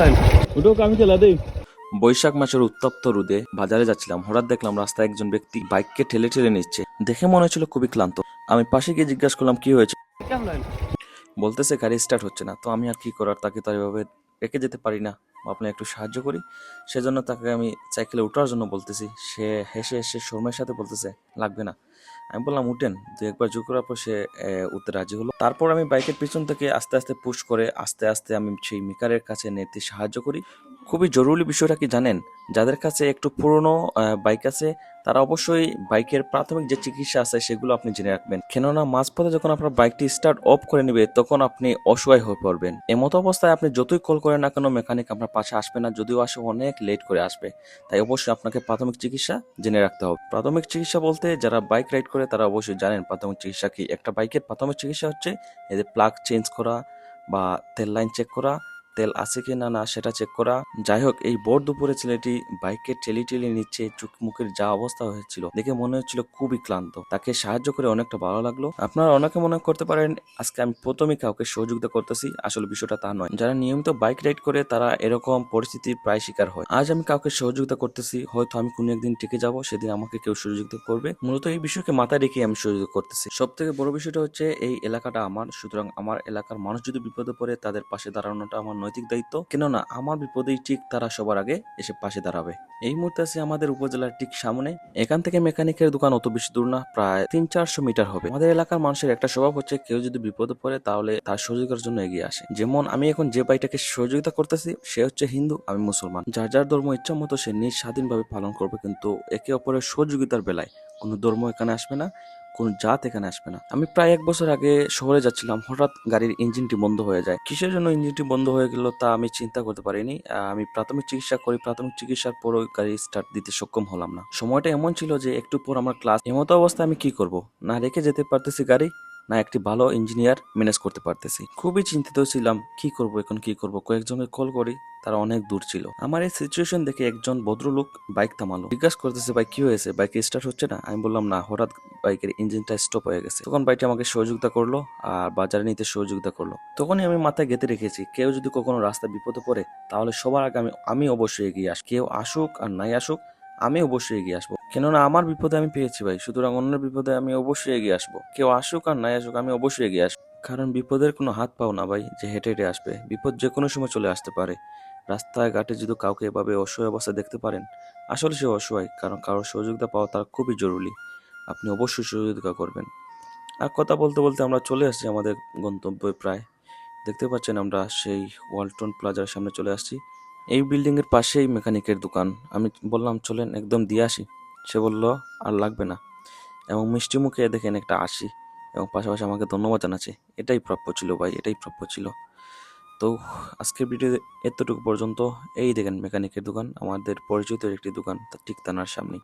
সামলান ওটাও আমি চালা দেই। বৈশাখ মাসের উত্তপ্ত রোদে বাজারে যাচ্ছিলাম। হঠাৎ দেখলাম রাস্তায় একজন ব্যক্তি বাইককে ঠেলে ঠেলে নিচ্ছে। দেখে মনে হচ্ছিল খুবই ক্লান্ত। আমি পাশে গিয়ে জিজ্ঞাসা করলাম কি হয়েছে? বলতেছে গাড়ি স্টার্ট হচ্ছে না। তো আমি আর কি করার? তাকে তো এভাবে রেখে যেতে পারি না। আপনি একটু সাহায্য করি। সেজন্য তাকে আমি সাইকেলে ওঠার জন্য বলতেছি। সে হেসে হেসে শর্মের সাথে বলতেছে লাগবে না। আমি বললাম, উঠেন। দু একবার জোর করার পর সে উঠতে রাজি হলো। তারপর আমি বাইকের পিছন থেকে আস্তে আস্তে পুশ করে আস্তে আস্তে আমি সেই মিকারের কাছে নিতে সাহায্য করি। খুবই জরুরি বিষয়টা কি জানেন? যাদের কাছে একটু পুরনো বাইক আছে, তারা অবশ্যই বাইকের প্রাথমিক যে চিকিৎসা আছে সেগুলো আপনি জেনে রাখবেন। কেননা মাঝপথে যখন আপনার বাইকটি স্টার্ট অফ করে নেবে, তখন আপনি অসহায় হয়ে পড়বেন। এমতো অবস্থায় আপনি যতই কল করেন না কেন মেকানিক আপনার পাশে আসবে না, যদিও আসে অনেক লেট করে আসবে। তাই অবশ্যই আপনাকে প্রাথমিক চিকিৎসা জেনে রাখতে হবে। প্রাথমিক চিকিৎসা বলতে যারা বাইক রাইড করে, তারা অবশ্যই জানেন প্রাথমিক চিকিৎসা কি। একটা বাইকের প্রাথমিক চিকিৎসা হচ্ছে এদের প্লাগ চেঞ্জ করা বা তেল লাইন চেক করা তেল আছে কি না না সেটা চেক করা। যাই হোক এই ভোর দুপুরে ছেলেটি বাইকে টেলি টেলি নিচ্ছে চোখ মুখের যা অবস্থা হয়েছিল দেখে মনে হচ্ছিল খুবই ক্লান্ত। তাকে সাহায্য করে অনেকটা ভালো লাগল। আপনারা অনেকে মনে করতে পারেন, আজকে আমি প্রথমে কাউকে সহযোগিতা করতেছি, আসলে বিষয়টা তা নয়। যারা নিয়মিত বাইক রাইড করে, তারা এরকম পরিস্থিতির প্রায় শিকার হয়। আজ আমি কাউকে সহযোগিতা করতেছি, হয়তো আমি কোনো একদিন টিকে যাব, সেদিন আমাকে কেউ সহযোগিতা করবে। মূলত এই বিষয়কে মাথায় রেখে আমি সহযোগিতা করতেছি। সব থেকে বড় বিষয়টা হচ্ছে, এই এলাকাটা আমার। সুতরাং আমার এলাকার মানুষ যদি বিপদে পড়ে, তাদের পাশে দাঁড়ানোটা আমার নৈতিক দায়িত্ব। কেননা, আমার বিপদেই ঠিক তারা সবার আগে এসে পাশে দাঁড়াবে। এই মুহূর্তে আছি আমাদের উপজেলার ঠিক সামনে। এখান থেকে মেকানিকের দোকান অত বেশি দূর না, প্রায় তিন চারশো মিটার হবে। আমাদের এলাকার মানুষের একটা স্বভাব হচ্ছে, কেউ যদি বিপদে পড়ে তাহলে তার সহযোগিতার জন্য এগিয়ে আসে। যেমন, আমি এখন যে ভাইটাকে সহযোগিতা করতেছি, সে হচ্ছে হিন্দু, আমি মুসলমান। যার যার ধর্ম ইচ্ছা মতো সে নিজ স্বাধীনভাবে পালন করবে, কিন্তু একে অপরের সহযোগিতার বেলায় কোনো ধর্ম এখানে আসবে না। কোনো জাত এখানে আসবে না। আমি প্রায় এক বছর আগে শহরে যাচ্ছিলাম, হঠাৎ গাড়ির ইঞ্জিনটি বন্ধ হয়ে যায়। কিসের জন্য ইঞ্জিনটি বন্ধ হয়ে গেল তা আমি চিন্তা করতে পারিনি। আমি প্রাথমিক চিকিৎসা করি, প্রাথমিক চিকিৎসার পরও গাড়ি স্টার্ট দিতে সক্ষম হলাম না। সময়টা এমন ছিল যে একটু পর আমার ক্লাস এমতো অবস্থায় আমি কি করব? না রেখে যেতে পারতেছি গাড়ি না একটি ভালো ইঞ্জিনিয়ার ম্যানেজ করতে পারতেছি। খুবই চিন্তিত ছিলাম, কি করব এখন, কি করব? কয়েকজনকে কল করি, তারা অনেক দূর ছিল। আমার এই সিচুয়েশন দেখে একজন ভদ্রলোক বাইক থামালো। জিজ্ঞাসা করতেছে বাইক কি হয়েছে? বাইক স্টার্ট হচ্ছে না? আমি বললাম, না, হঠাৎ বাইকের ইঞ্জিনটা স্টপ হয়ে গেছে। তখন বাইকটি আমাকে সহযোগিতা করল আর বাজারে নিতে সহযোগিতা করল। তখনই আমি মাথায় গেঁথে রেখেছি, কেউ যদি কখনো রাস্তায় বিপদে পড়ে, তাহলে সবার আগে আমি আমি অবশ্যই এগিয়ে আস। কেউ আসুক আর নাই আসুক আমি অবশ্যই এগিয়ে আসব। কেননা আমার বিপদে আমি পেয়েছি ভাই, সুতরাং অন্যের বিপদে আমি অবশ্যই এগিয়ে আসব। কেউ আসুক আর নাই আসুক, আমি অবশ্যই এগিয়ে আসব কারণ বিপদের কোনো হাত পাও না ভাই, যে হেঁটে হেঁটে আসবে। বিপদ যে কোনো সময় চলে আসতে পারে। রাস্তায়, ঘাটে যদি কাউকে এভাবে অসহায় অবস্থায় দেখতে পারেন, আসলে সে অসহায়, কারণ কারোর সহযোগিতা পাওয়া তার খুবই জরুরি। আপনি অবশ্যই সহযোগিতা করবেন। আর কথা বলতে বলতে আমরা চলে আসছি আমাদের গন্তব্যে প্রায়। দেখতে পাচ্ছেন আমরা সেই ওয়ালটন প্লাজার সামনে চলে আসছি। এই বিল্ডিংয়ের পাশেই মেকানিকের দোকান। আমি বললাম, চলেন, একদম দিয়ে আসি। সে বলল, আর লাগবে না। এবং মিষ্টি মুখে দেখেন একটা আসি এবং পাশাপাশি আমাকে ধন্যবাদ জানাচ্ছে, এটাই প্রাপ্য ছিল ভাই, এটাই প্রাপ্য ছিল। তো আজকের ভিডিও এতটুকু পর্যন্ত। এই দেখেন, মেকানিকের দোকান, আমাদের পরিচিত একটি দোকান ঠিক থানার সামনে